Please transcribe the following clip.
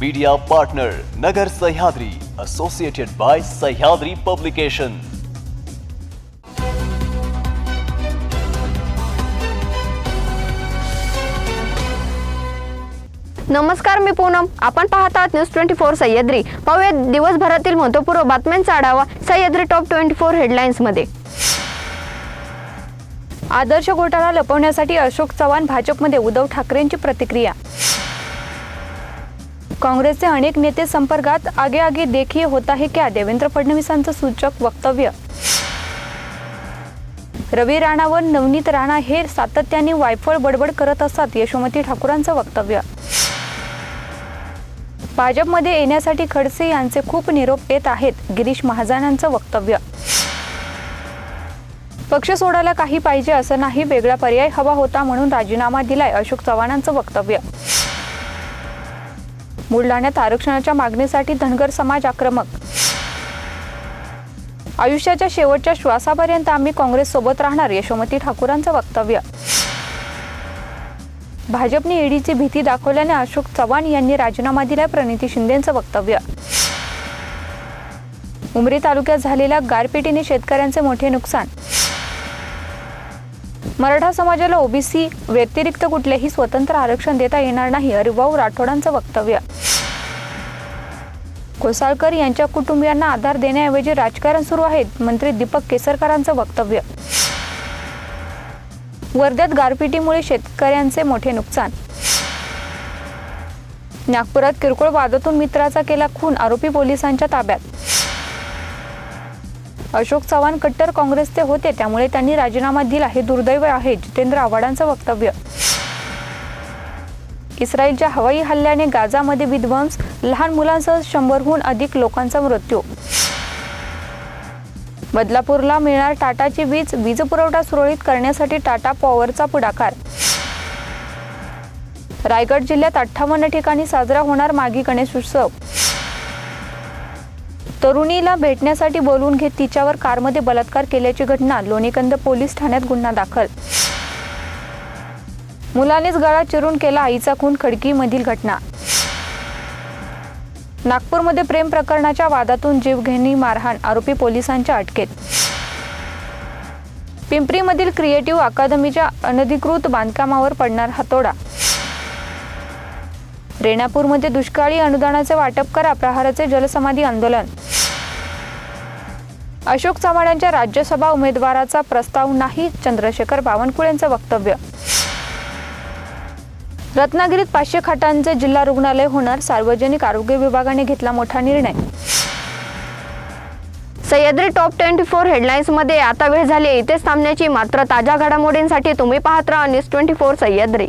Media partner Nagar Sahyadri associated by Sahyadri publication नमस्कार मी पूनम. आपण पाहत आहात न्यूज ट्वेंटी फोर सह्याद्री. पाहूया दिवसभरातील महत्त्वपूर्ण बातम्यांचा आढावा सह्याद्री टॉप ट्वेंटी फोर हेडलाईन्समध्ये. आदर्श घोटाळा लपवण्यासाठी अशोक चव्हाण भाजपमध्ये उद्धव ठाकरेंची प्रतिक्रिया. काँग्रेसचे अनेक नेते संपर्कात आगे आगे देखिए होता है क्या? देवेंद्र फडणवीसांचं सूचक वक्तव्य. रवी राणा व नवनीत राणा हे सातत्याने वायफळ बडबड करत असतात यशोमती ठाकूरांचं वक्तव्य. भाजपमध्ये येण्यासाठी खडसे यांचे खूप निरोप येत आहेत गिरीश महाजनांचं वक्तव्य. पक्ष सोडायला काही पाहिजे असं नाही वेगळा पर्याय हवा होता म्हणून राजीनामा दिलाय अशोक चव्हाणांचं वक्तव्य. बुलढाण्यात आरक्षणाच्या मागणीसाठी धनगर समाज आक्रमक. आयुष्याच्या शेवटच्या श्वासापर्यंत आम्ही काँग्रेस सोबत राहणार यशोमती ठाकूरांचं वक्तव्य. भाजपने ईडीची भीती दाखवल्याने अशोक चव्हाण यांनी राजीनामा दिला प्रणिती शिंदेचं वक्तव्य. उमरी तालुक्यात झालेल्या गारपिटीने शेतकऱ्यांचे मोठे नुकसान. मराठा समाजाला ओबीसी व्यतिरिक्त कुठलेही स्वतंत्र आरक्षण देता येणार नाही हरिभाऊ राठोडांचं वक्तव्य. कोसाळकर यांच्या कुटुंबियांना आधार देण्याऐवजी राजकारण सुरू आहे मंत्री दीपक केसरकरांचं वक्तव्य. वर्ध्यात गारपिटीमुळे शेतकऱ्यांचे मोठे नुकसान. नागपुरात किरकोळ वादातून मित्राचा केला खून आरोपी पोलिसांच्या ताब्यात. अशोक चव्हाण कट्टर काँग्रेसचे होते. त्यामुळे त्यांनी राजीनामा दिला. हे दुर्दैव आहे. जितेंद्र आव्हाडांचं वक्तव्य. इस्रायलच्या हवाई हल्ल्याने गाझामध्ये विध्वंस. लहान मुलांसह शंभरहून अधिक लोकांचा मृत्यू. बदलापूरला मिळणार टाटाची वीज. वीज पुरवठा सुरळीत करण्यासाठी टाटा पॉवरचा पुढाकार. रायगड जिल्ह्यात अठ्ठावन्न ठिकाणी साजरा होणार मागी गणेश उत्सव. तरुणीला भेटण्यासाठी बोलवून घेत तिच्यावर कारमध्ये बलात्कार केल्याची घटना लोणीकंद पोलीस ठाण्यात गुन्हा दाखल. मुलानेच गळा चिरून केला आईचा खून खडकीमधील घटना. नागपूरमध्ये प्रेम प्रकरणाच्या वादातून जीवघेणी मारहाण आरोपी पोलिसांच्या अटकेत. पिंपरीमधील क्रिएटिव्ह अकादमीच्या अनधिकृत बांधकामावर पडणार हातोडा रेणापूरमध्ये दुष्काळी अनुदानाचे वाटप करा प्रहाराचे जलसमाधी आंदोलन. अशोक चव्हाण यांच्या राज्यसभा उमेदवाराचा प्रस्ताव नाही चंद्रशेखर बावनकुळेंचं वक्तव्य. रत्नागिरीत पाचशे खाटांचे जिल्हा रुग्णालय होणार सार्वजनिक आरोग्य विभागाने घेतला मोठा निर्णय. सह्याद्री टॉप ट्वेंटी फोर हेडलाईन्समध्ये आता वेळ झाली आहे इथेच थांबण्याची मात्र ताज्या घडामोडींसाठी तुम्ही पाहत राहा news twenty four Sahyadri.